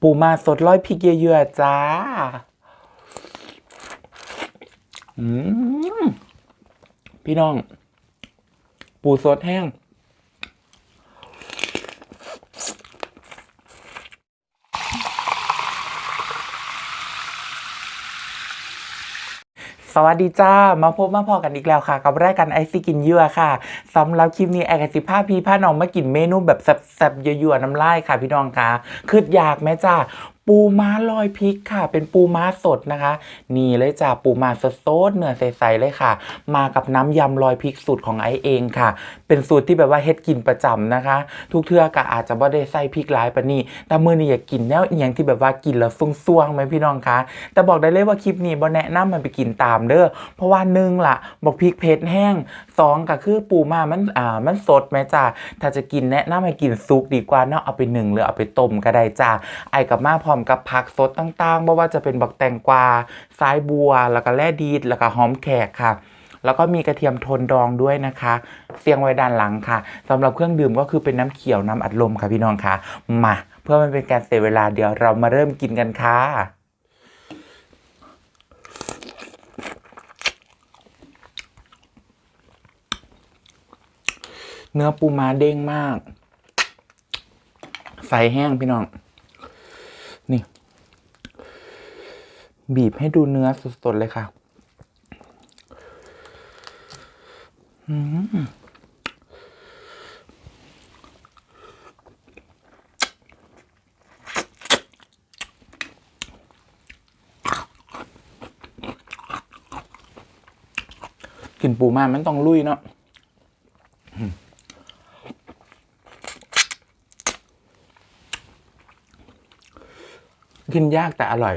ปูมาสดร้อยพริกเยอะๆจ้า อืม พี่น้อง ปูสดแห้ง สวัสดีจ้า มาพบมาพอกันอีกแล้วค่ะ กับรายการไอซีกินเยื่อค่ะ สำหรับคลิปนี้แอกสิภาพีผ้าน้องมากินเมนูแบบแซ่บๆยั่วๆน้ำลายค่ะพี่น้องคะคืออยากไหมจ้าปูม้าลอยพริกค่ะ เป็นปูม้าสดนะคะ นี่เลยจ้าปูม้าสดๆเนื้อใสๆเลยค่ะ มากับน้ำยำลอยพริกสูตรของไอเองค่ะ เป็นสูตรที่แบบว่าเฮ็ดกินประจำนะคะ ทุกเทื่อกะอาจจะบ่ได้ใส่พริกหลายปานนี้แต่มื้อนี้อยากกินแนวอีหยังที่แบบว่ากินแล้วซ่วงๆไหมพี่น้องคะแต่บอกได้เลยว่าคลิปนี้บ่แนะนำมันไปกินตามเด้อเพราะว่าหนึ่งล่ะบอกพริกเผ็ดแห้งสองก็คือปูมามันอ่ามันสดไหมจ้าถ้าจะกินแนะนำให้กินซุกดีกว่าเนาะเอาไปนึ่งหรือเอาไปต้มก็ได้จ้าไอกับมาพร้อมกับผักสดต่างๆไม่ว่าจะเป็นบักแตงกวาซ้ายบัวแล้วก็แล่ดีดแล้วก็หอมแขกค่ะ แล้วก็มีกระเทียมโทนดองด้วยนะคะเสียงไว้ด้านหลังค่ะสำหรับเครื่องดื่มก็คือเป็นน้ำเขียวน้ำอัดลมค่ะพี่น้องค่ะ มา เพื่อไมันเป็นการเสียเวลาเดี๋ยวเรามาเริ่มกินกันค่ะเนื้อปูม้าเด้งมาก ใส่แห้งพี่น้อง นี่ บีบให้ดูเนื้อสดๆเลยค่ะ อืม กลินปูมามันต้องลุยเนาะกินยากแต่อร่อย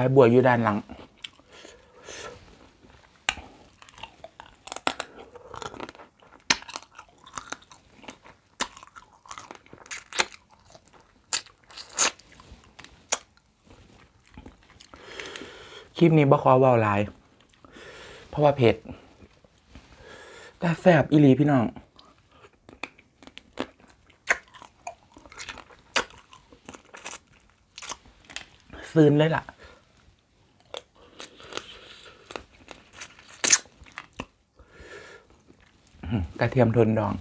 ายบัวอยู่ด้านหลัง คลิปนี้บ่ขอเว้าหลาย เพราะว่าเผ็ด แต่แซ่บอีหลีพี่น้องซื้นเลยล่ะ กระเทียมทนดอง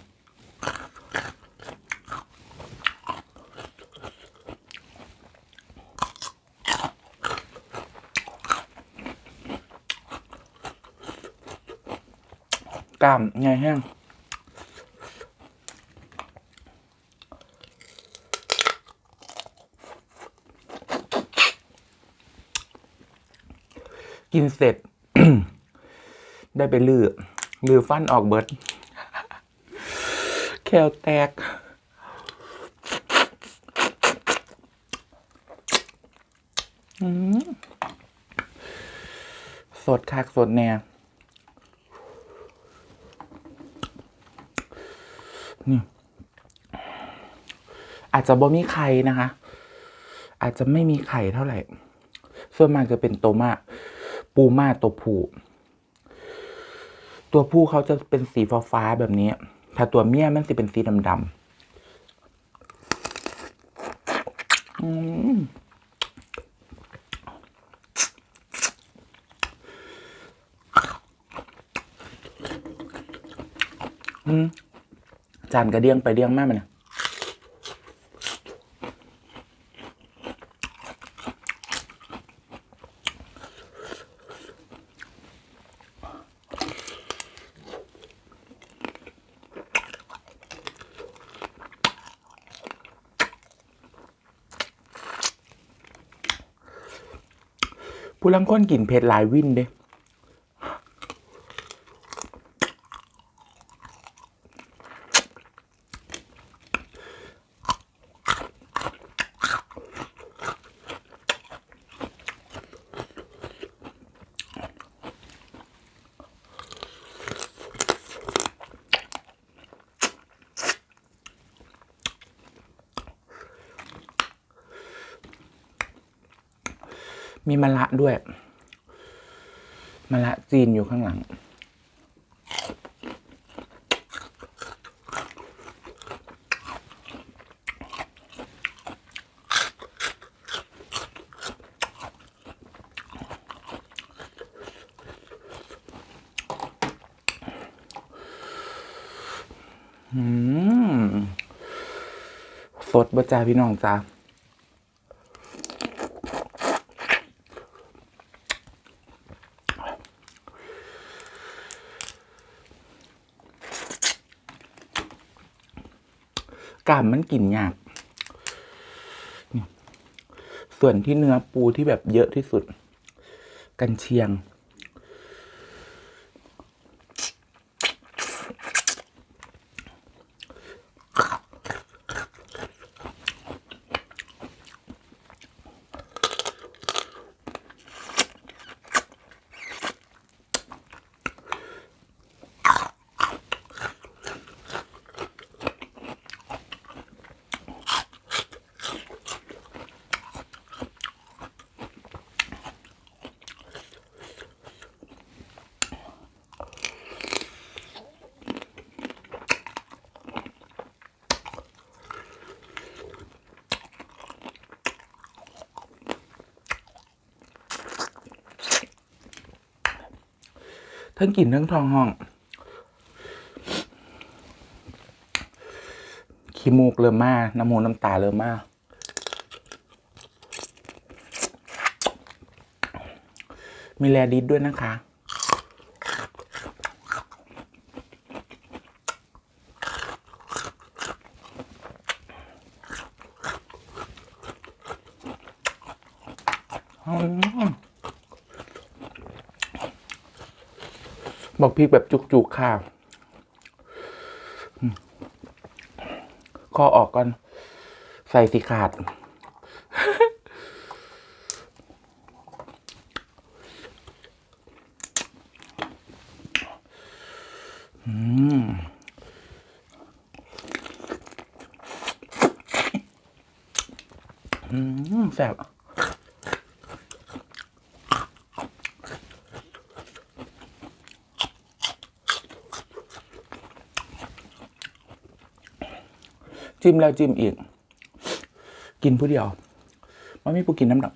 กล้ามไงแห้งกินเสร็จ ได้ไปลือลือฟันออกเบิด แควแตก สดคักสดแน่นี่อาจจะบ่มีไข่นะคะ อาจจะไม่มีไข่เท่าไหร่ ส่วนมากจะเป็นตัวมาปูมาตัวผู้ ตัวผู้เขาจะเป็นสีฟ้าๆแบบนี้ ถ้าตัวเมียมันจะเป็นสีดำดำจานกระเดียงไปเดียงมากมันนะ ผู้ลังคนกินเผ็ดลายวินเด้ มีมะละด้วยมะละจีนอยู่ข้างหลังอืมสดบ่จ้าพี่น้องจ้า กล้ามมันกลิ่นยาก ส่วนที่เนื้อปูที่แบบเยอะที่สุด กันเชียง ทั้งกลิ่นทั้งทองห้องขี้มูกเริ่มมาน้ำมูกน้ำตาเริ่มมามีแลดิสด้วยนะคะ อืม บอกพริกแบบจุกๆค่ะอืมคอออกก่อน ใส่สีขาด อืมอืมแซ่บ จิ้มแล้วจิ้มอีก กินผู้เดียวมันไม่ผู้กินน้ำหนัก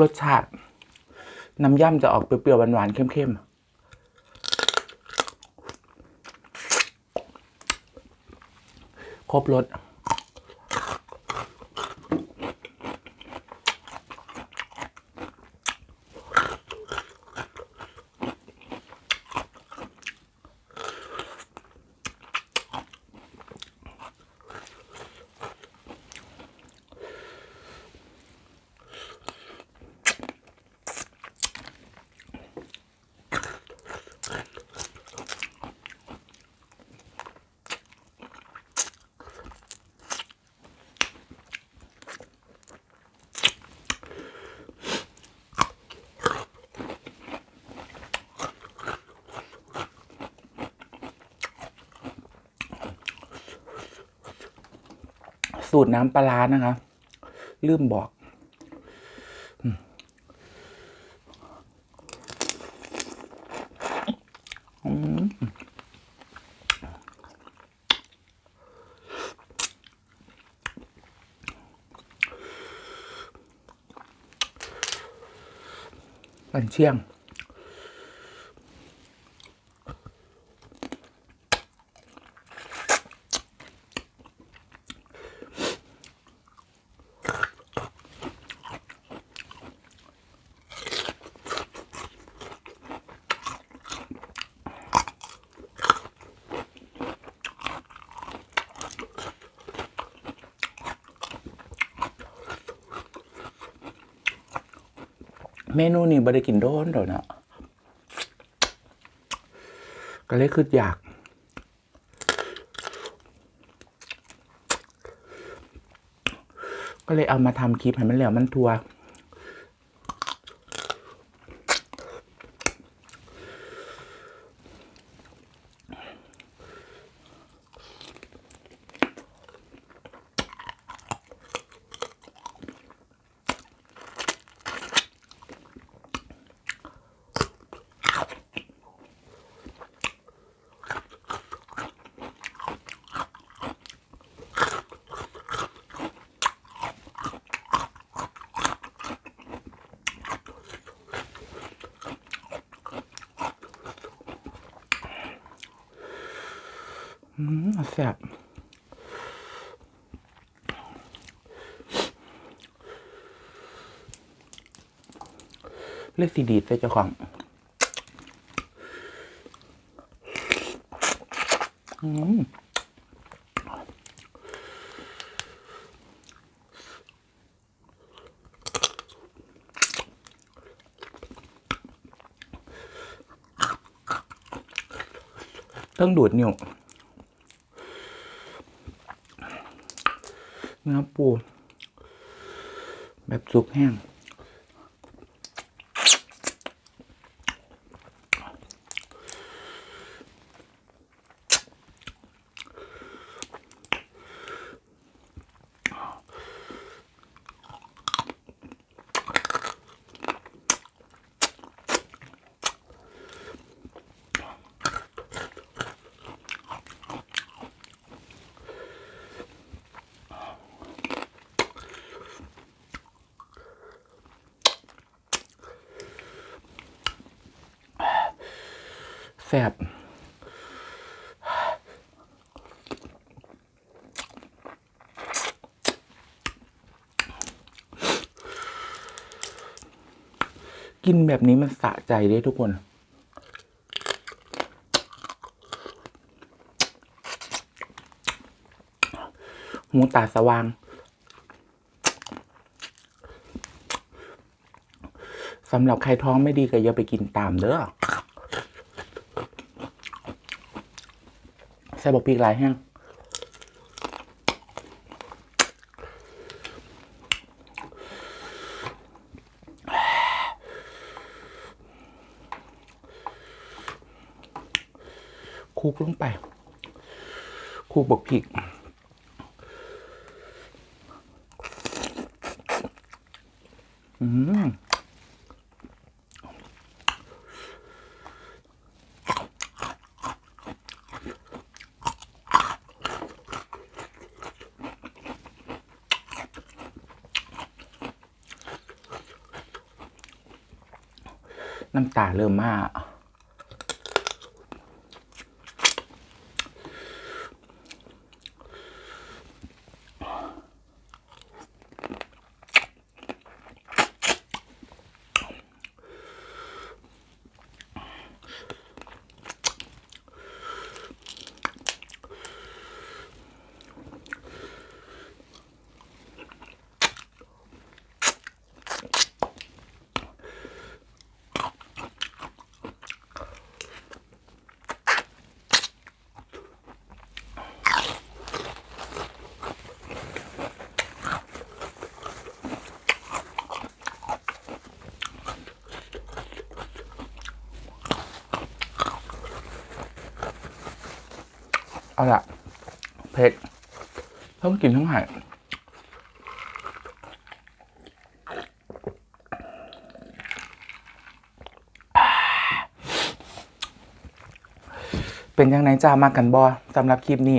รสชาติ น้ำย่ำจะออกเปรี้ยวๆหวานๆเข้มๆครบรส สูตรน้ำปลาร้านะคะลืมบอกอันเชียง มนูนี่บ่ได้กินโดนเดี๋ยวนะก็เลยคืออยาก ก็เลยเอามาทำคลิปให้มันแล้วมันทัว อืมแซ่บเลือกสีดีดเลยเจ้าของอืมต้องดูดนิ้ว เนื้อปูแบบสุกแห้ง แซ่บกินแบบนี้มันสะใจได้ทุกคน หูตาสว่าง สำหรับใครท้องไม่ดีก็อย่าไปกินตามเด้อ ใส่บอกปีกหลายแห้งคลุกลงไปคลุกบกพริกอืม น้ำตาเริ่มมาละเผ็ดต้องกินทั้งหายเป็นยังไงจ้ามากันบอสำหรับคลิปนี้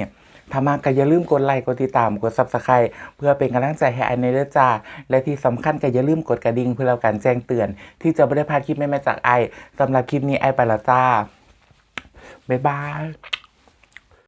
ถ้ามากก็อย่าลืมกดไลค์กดติดตามกด subscribe เพื่อเป็นกำลังใจให้ไอในเด้อจ้า และที่สำคัญก็อย่าลืมกดกระดิ่งเพื่อรับการแจ้งเตือน ที่จะไม่ได้พลาดคลิปใหม่ๆจากไอสำหรับคลิปนี้ไอไปละจ้า บ๊ายบาย